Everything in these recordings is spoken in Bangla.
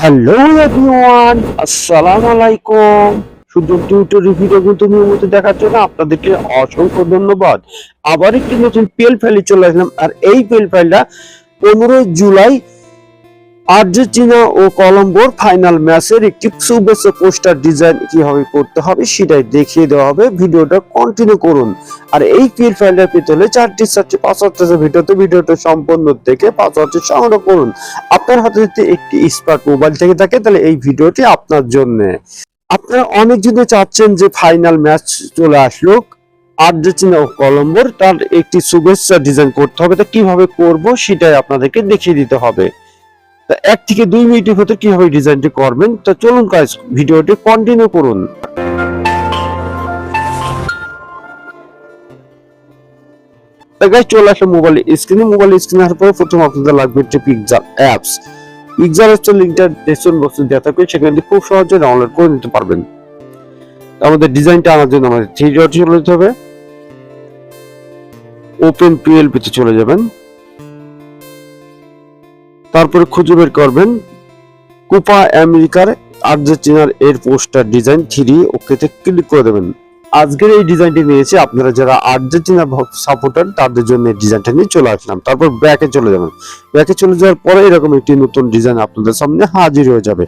হ্যালো এভরিওয়ান আসসালামু আলাইকুম শুধু টিউটোরিয়াল ভিডিও কিন্তু নিয়মিত দেখার জন্য আপনাদেরকে অসংখ্য ধন্যবাদ। আবার একটি নতুন পেল ফাইলে চলে আসলাম। আর এই পেল ফাইলটা পনেরোই জুলাই আর্জেন্টিনা ও কলম্বোর ফাইনাল ম্যাচের একটি শুভেচ্ছা পোস্টার ডিজাইন কীভাবে করতে হবে সেটাই দেখিয়ে দেওয়া হবে। ভিডিওটা কন্টিনিউ করুন। আর এই পিএল ফাইলটা পেতে হলে চারটি চারটি পাসওয়ার্ড ভিডিওতে ভিডিওটা সম্পূর্ণ দেখে পাসওয়ার্ডটি সংগ্রহ করুন। আপনার হাতে যদি একটি স্মার্ট মোবাইল থেকে থাকে, তাহলে এই ভিডিওটি আপনার জন্য। আপনারা অনেক অনেকজনে চাচ্ছেন যে ফাইনাল ম্যাচ চলে আসলো আর্জেন্টিনা ও কলম্বোর তার একটি শুভেচ্ছা ডিজাইন করতে হবে। তা কীভাবে করব সেটাই আপনাদেরকে দেখিয়ে দিতে হবে। তা এক থেকে দুই মিনিটের ভেতর কীভাবে ডিজাইনটি করবেন, তা চলুন কাজ ভিডিওটি কন্টিনিউ করুন। চলে আসলে মোবাইল স্ক্রিনে মোবাইল স্ক্রিনে আসার পরে প্রথম আপনাদের লাগবে একটি পিকজার অ্যাপস পিকজার হচ্ছে লিঙ্কটা ডেসক্রিপশন বক্সে দেওয়া থাকবে, সেখান খুব সহজে ডাউনলোড করে নিতে পারবেন। আমাদের ডিজাইনটা আনার জন্য আমাদের থ্রি ডট চলে যেতে হবে। ওপেন পিএলপি তে চলে যাবেন। তারপরে খুঁজে বের করবেন কোপা আমেরিকার আর্জেন্টিনার এর পোস্টার ডিজাইন থ্রি, ওকেতে ক্লিক করে দেবেন। আজকের এই ডিজাইনটি নিয়েছি আপনারা যারা আর্জেন্টিনা সাপোর্টার, তাদের জন্য এই ডিজাইনটা নিয়ে চলে আসলাম। তারপর ব্যাকে চলে যাবেন। ব্যাকে চলে যাওয়ার পরে এরকম একটি নতুন ডিজাইন আপনাদের সামনে হাজির হয়ে যাবে।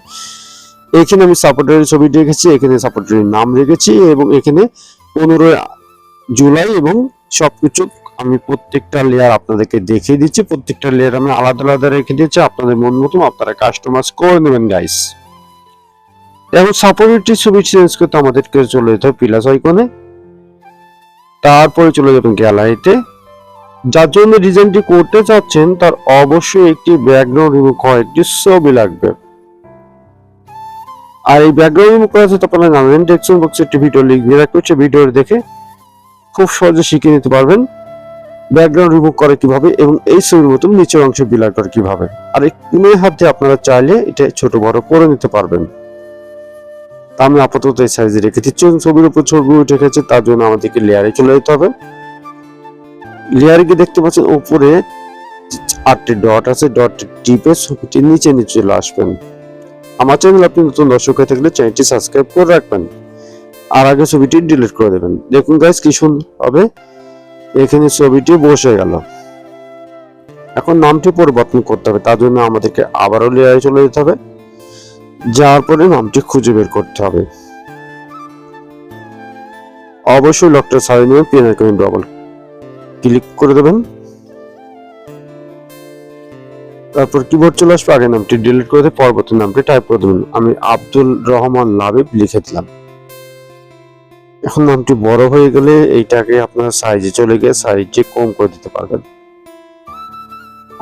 এখানে আমি সাপোর্টারের ছবি রেখেছি এখানে সাপোর্টারের নাম রেখেছি এবং এখানে পনেরোই জুলাই এবং সবকিছু আমি প্রত্যেকটা লেয়ার আপনাদেরকে দেখিয়ে দিচ্ছি। প্রত্যেকটা লেয়ার আমি আলাদা আলাদা রেখে দিচ্ছি আপনাদের মন মতন আপনারা কাস্টমাইজ করে নেবেন গাইস এবং সাপোর্টের ছবি চেঞ্জ করতে আমাদেরকে চলে যেতে হবে প্লাস আইকনে তারপরে চলে যাবেন গ্যালারিতে যার জন্য ডিজাইনটি করতে চাচ্ছেন, তার অবশ্যই একটি ব্যাকগ্রাউন্ড রিমুভ করা একটি ছবি লাগবে। আর এই ব্যাকগ্রাউন্ড রিমুভ করা যেতে আপনারা জানেন ডেসক্রিপশন বক্সে একটি ভিডিও লিঙ্ক দিয়ে রাখতে হচ্ছে ভিডিও দেখে খুব সহজে শিখে নিতে পারবেন। ব্যাকগ্রাউন্ড রিমুভ করে কীভাবে এবং এই ছবির মতন নিচের অংশ বিলার করে কীভাবে। আর এই কোণের হাতে আপনারা চাইলে এটা ছোট বড় করে নিতে পারবেন। তা আমি আপাতত এই সাইজে রেখে দিচ্ছি ছবির উপর ছবি উঠে গেছে, তার জন্য আমাদেরকে লেয়ারে চলে যেতে হবে। লেয়ারে গিয়ে দেখতে পাচ্ছেন, উপরে আটটি ডট আছে ডট টিপে ছবিটি নিচে নিচে চলে আসবেন। আমার চ্যানেল আপনি নতুন দর্শক হয়ে থাকলে চ্যানেলটি সাবস্ক্রাইব করে রাখবেন। আর আগে ছবিটি ডিলিট করে দেবেন। দেখুন গাইস কি সুন্দর হবে এখানে ছবিটি বসে গেল। এখন নামটি পরিবর্তন করতে হবে, তার জন্য আমাদেরকে আবারও লেয়ারে চলে যেতে হবে। যাওয়ার পরে নামটি খুঁজে বের করতে হবে। অবশ্যই লকটা সারিয়ে নেবেন পেন আইকনে ডবল ক্লিক করে দেবেন। তারপর কিবোর্ড চলে আসবে, আগে নামটি ডিলিট করে দিয়ে পরবর্তী নামটি টাইপ করে দেবেন। আমি আব্দুল রহমান লাবিব লিখে দিলাম। এখন নামটি বড় হয়ে গেলে এইটাকে আপনার সাইজে চলে গিয়ে সাইজে কম করে দিতে পারবেন।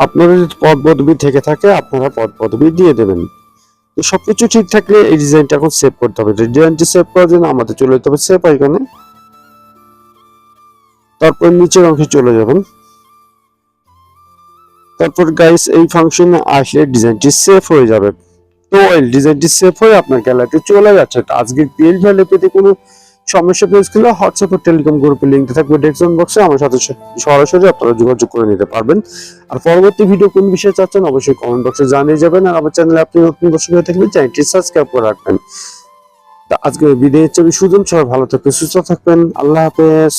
আপনাদের যদি পদ পদবি থেকে থাকে, আপনারা পদ পদবি দিয়ে দেবেন। তো সবকিছু ঠিক থাকলে এই ডিজাইনটা এখন সেভ করতে হবে। ডিজাইনটি সেভ করার জন্য আমাদের চলে যেতে হবে সেভ আইকনে তারপর নিচের অংশে চলে যাবেন। তারপর গাইস এই ফাংশনে আসলে ডিজাইনটি সেভ হয়ে যাবে। তো এই ডিজাইনটি সেভ হয়ে আপনার গ্যালারিতে চলে যাচ্ছে। আজকে পিএল ভ্যালু পেতে কোনো সমস্যা পেজ খুলে হোয়াটসঅ্যাপ ও টেলিকম গ্রুপের লিঙ্ক থাকবে ডেসক্রিপশন বক্সে আমার সাথে সরাসরি আপনারা যোগাযোগ করে নিতে পারবেন। আর পরবর্তী ভিডিও কোন বিষয়ে চাচ্ছেন অবশ্যই কমেন্ট বক্সে জানিয়ে যাবেন। আর আমার চ্যানেলে আপনি নতুন দর্শক হয়ে থাকলে চ্যানেলটি সাবস্ক্রাইব করে রাখবেন। আজকে বিদায় হচ্ছে আমি সুজন সবাই, ভালো থাকবেন, সুস্থ থাকবেন। আল্লাহ হাফেজ।